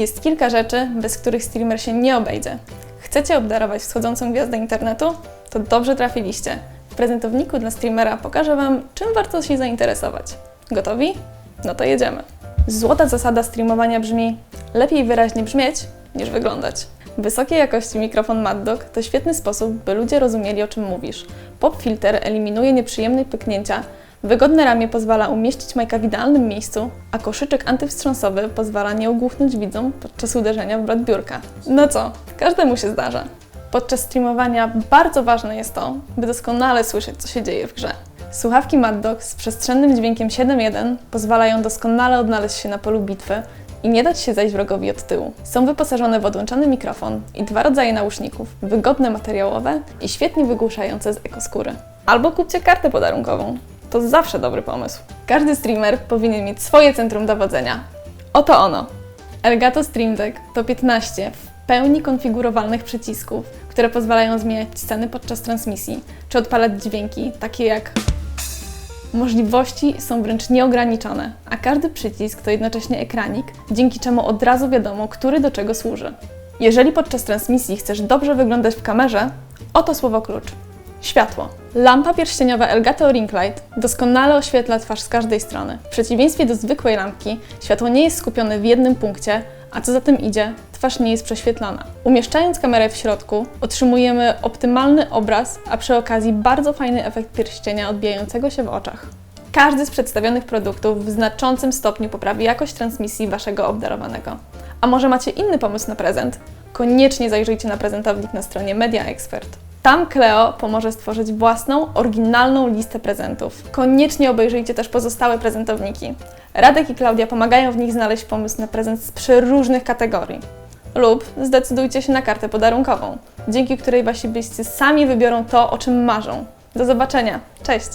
Jest kilka rzeczy, bez których streamer się nie obejdzie. Chcecie obdarować wschodzącą gwiazdę internetu? To dobrze trafiliście. W prezentowniku dla streamera pokażę Wam, czym warto się zainteresować. Gotowi? No to jedziemy. Złota zasada streamowania brzmi: lepiej wyraźnie brzmieć niż wyglądać. Wysokiej jakości mikrofon MadDog to świetny sposób, by ludzie rozumieli o czym mówisz. Pop filter eliminuje nieprzyjemne pyknięcia, wygodne ramię pozwala umieścić majka w idealnym miejscu, a koszyczek antywstrząsowy pozwala nie ogłuchnąć widzom podczas uderzenia w blat biurka. No co, każdemu się zdarza. Podczas streamowania bardzo ważne jest to, by doskonale słyszeć, co się dzieje w grze. Słuchawki MadDog z przestrzennym dźwiękiem 7.1 pozwalają doskonale odnaleźć się na polu bitwy i nie dać się zajść wrogowi od tyłu. Są wyposażone w odłączany mikrofon i dwa rodzaje nauszników, wygodne materiałowe i świetnie wygłuszające z ekoskóry. Albo kupcie kartę podarunkową. To zawsze dobry pomysł. Każdy streamer powinien mieć swoje centrum dowodzenia. Oto ono. Elgato Stream Deck to 15 w pełni konfigurowalnych przycisków, które pozwalają zmieniać sceny podczas transmisji, czy odpalać dźwięki, takie jak Możliwości są wręcz nieograniczone, a każdy przycisk to jednocześnie ekranik, dzięki czemu od razu wiadomo, który do czego służy. Jeżeli podczas transmisji chcesz dobrze wyglądać w kamerze, oto słowo klucz. Światło. Lampa pierścieniowa Elgato Ring Light doskonale oświetla twarz z każdej strony. W przeciwieństwie do zwykłej lampki, światło nie jest skupione w jednym punkcie, a co za tym idzie, twarz nie jest prześwietlana. Umieszczając kamerę w środku, otrzymujemy optymalny obraz, a przy okazji bardzo fajny efekt pierścienia odbijającego się w oczach. Każdy z przedstawionych produktów w znaczącym stopniu poprawi jakość transmisji Waszego obdarowanego. A może macie inny pomysł na prezent? Koniecznie zajrzyjcie na prezentownik na stronie Media Expert. Tam Cleo pomoże stworzyć własną, oryginalną listę prezentów. Koniecznie obejrzyjcie też pozostałe prezentowniki. Radek i Klaudia pomagają w nich znaleźć pomysł na prezent z przeróżnych kategorii. Lub zdecydujcie się na kartę podarunkową, dzięki której wasi bliscy sami wybiorą to, o czym marzą. Do zobaczenia. Cześć!